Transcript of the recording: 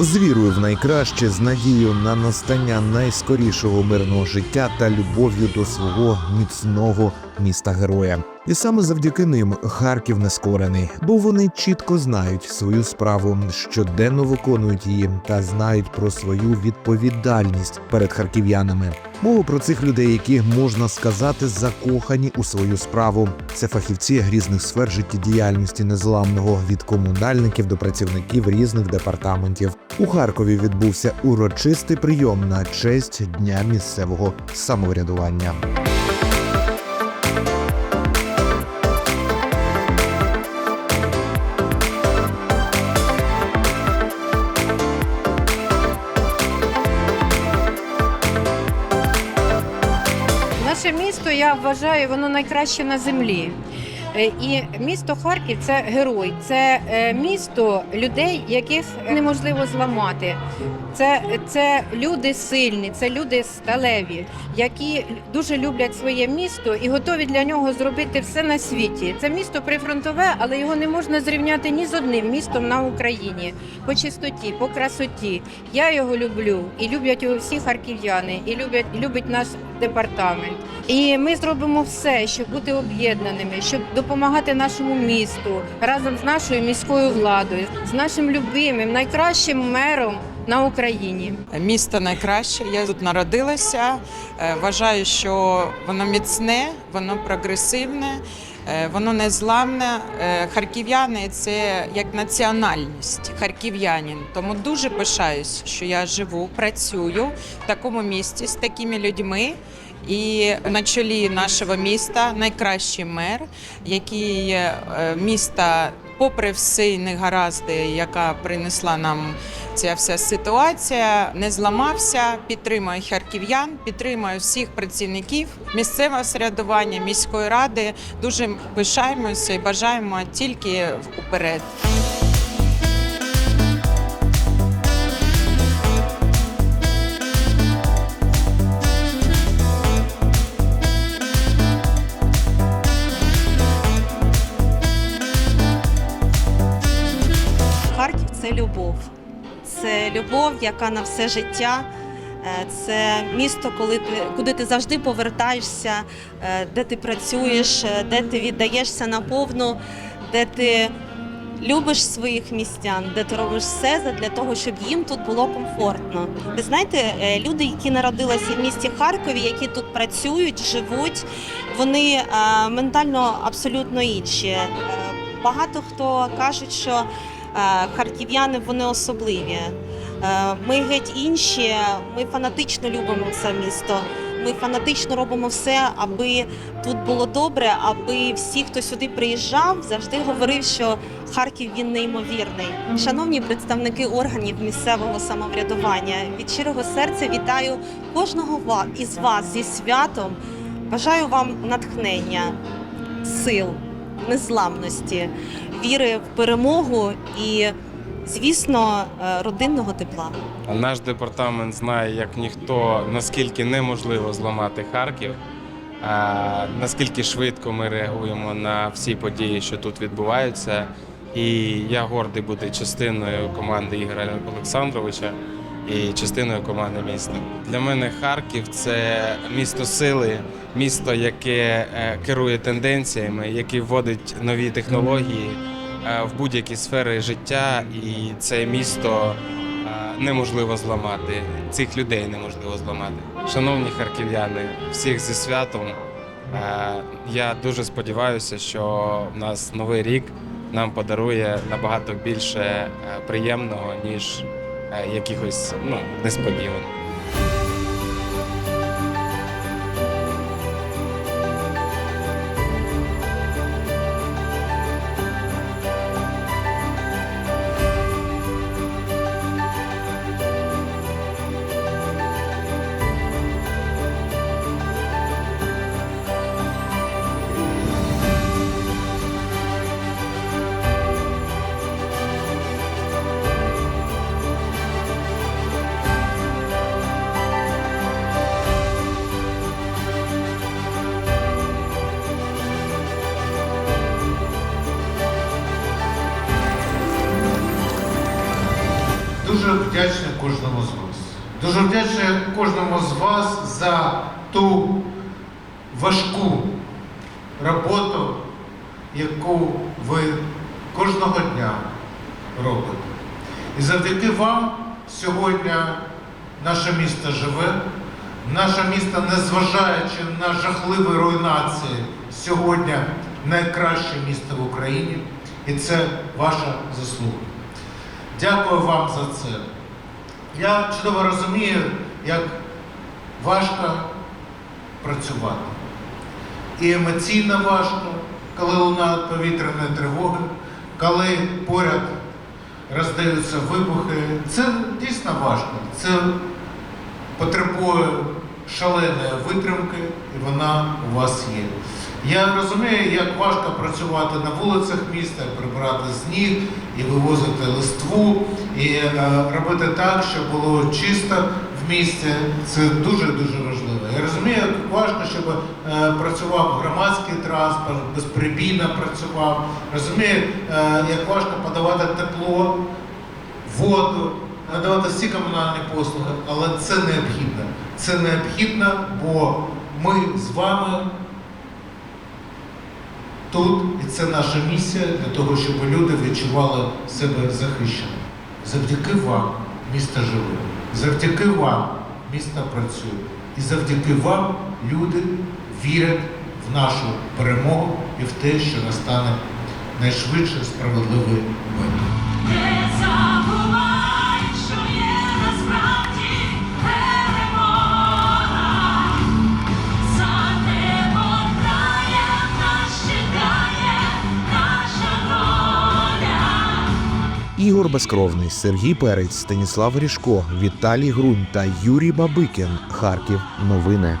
З вірою в найкраще, з надією на настання найскорішого мирного життя та любов'ю до свого міцного міста героя. І саме завдяки ним Харків не скорений, бо вони чітко знають свою справу, щоденно виконують її та знають про свою відповідальність перед харків'янами. Мова про цих людей, які можна сказати, закохані у свою справу. Це фахівці різних сфер життєдіяльності незламного від комунальників до працівників різних департаментів. У Харкові відбувся урочистий прийом на честь дня місцевого самоврядування. Вважаю, воно найкраще на землі. Е, І місто Харків це герой, це е, місто людей, яких неможливо зламати. Це, це люди сильні, це люди сталеві, які дуже люблять своє місто і готові для нього зробити все на світі. Це місто прифронтове, але його не можна зрівняти ні з одним містом на Україні по чистоті, по красоті. Я його люблю і люблять його всі харків'яни, і люблять любить наш департамент. І ми зробимо все, щоб бути об'єднаними, щоб допомагати нашому місту разом з нашою міською владою, з нашим любимим, найкращим мером на Україні. Місто найкраще. Я тут народилася. Е, Вважаю, що воно міцне, воно прогресивне, е, воно незламне. Е, Харків'яни це як національність, харків'янин. Тому дуже пишаюсь, що я живу, працюю в такому місті з такими людьми. І на чолі нашого міста найкращий мер, який міста, попри всі негаразди, яка принесла нам ця вся ситуація, не зламався. Підтримує харків'ян, підтримує всіх працівників місцевого середування, міської ради. Дуже пишаємося і бажаємо тільки вперед. Любов, яка на все життя. Е, Це місто, коли ти, куди ти завжди повертаєшся, е, де ти працюєш, е, де ти віддаєшся наповну, де ти любиш своїх містян, де ти робиш все для того, щоб їм тут було комфортно. Ви знаєте, люди, які народилися в місті Харкові, які тут працюють, живуть, вони ментально абсолютно інші. Багато хто кажуть, що харків'яни вони особливі. Е, Ми геть інші, ми фанатично любимо це місто. Ми фанатично робимо все, аби тут було добре, аби всі, хто сюди приїжджав, завжди говорив, що Харків він неймовірний. Шановні представники органів місцевого самоврядування, від щирого серця вітаю кожного із вас зі святом. Бажаю вам натхнення, сил, незламності, віри в перемогу і, звісно, е, родинного тепла. Наш департамент знає як ніхто, наскільки неможливо зламати Харків, а, наскільки швидко ми реагуємо на всі події, що тут відбуваються. І я гордий бути частиною команди Ігоря Олександровича і частиною команди міста. Для мене Харків це місто сили, місто, яке е, керує тенденціями, яке вводить нові технології в будь-які сфери життя, і це місто е, неможливо зламати. Цих людей неможливо зламати. Шановні харків'яни, всіх зі святом. Е, Я дуже сподіваюся, що в нас новий рік нам подарує набагато більше е, приємного, ніж е, якихось ну, несподіваних. Вдячний кожному з вас. Дуже вдячний кожному з вас за ту важку роботу, яку ви кожного дня робите. І завдяки вам сьогодні наше місто живе. Наше місто, незважаючи на жахливі руйнації, сьогодні найкраще місто в Україні. І це ваша заслуга. Дякую вам за це. Я чудово розумію, як важко працювати. І емоційно важко, коли лунають повітряні тривоги, коли поряд роздаються вибухи. Це дійсно важко. Це потребує шаленої витримки, і вона у вас є. Я розумію, як важко працювати на вулицях міста, прибирати сніг і вивозити листву, і е, робити так, щоб було чисто в місті. Це дуже дуже важливо. Я розумію, як важко, щоб е, працював громадський транспорт, безприбійно працював. Розумію, е, як важко подавати тепло, воду, надавати всі комунальні послуги, але це необхідно. Це необхідно, бо ми з вами тут, і це наша місія для того, щоб люди відчували себе захищеними. Завдяки вам місто живе, завдяки вам місто працює. І завдяки вам люди вірять в нашу перемогу і в те, що настане найшвидше справедливий мир. Ігор Безкровний, Сергій Перець, Станіслав Ріжко, Віталій Грунь та Юрій Бабикін. Харків. Новини.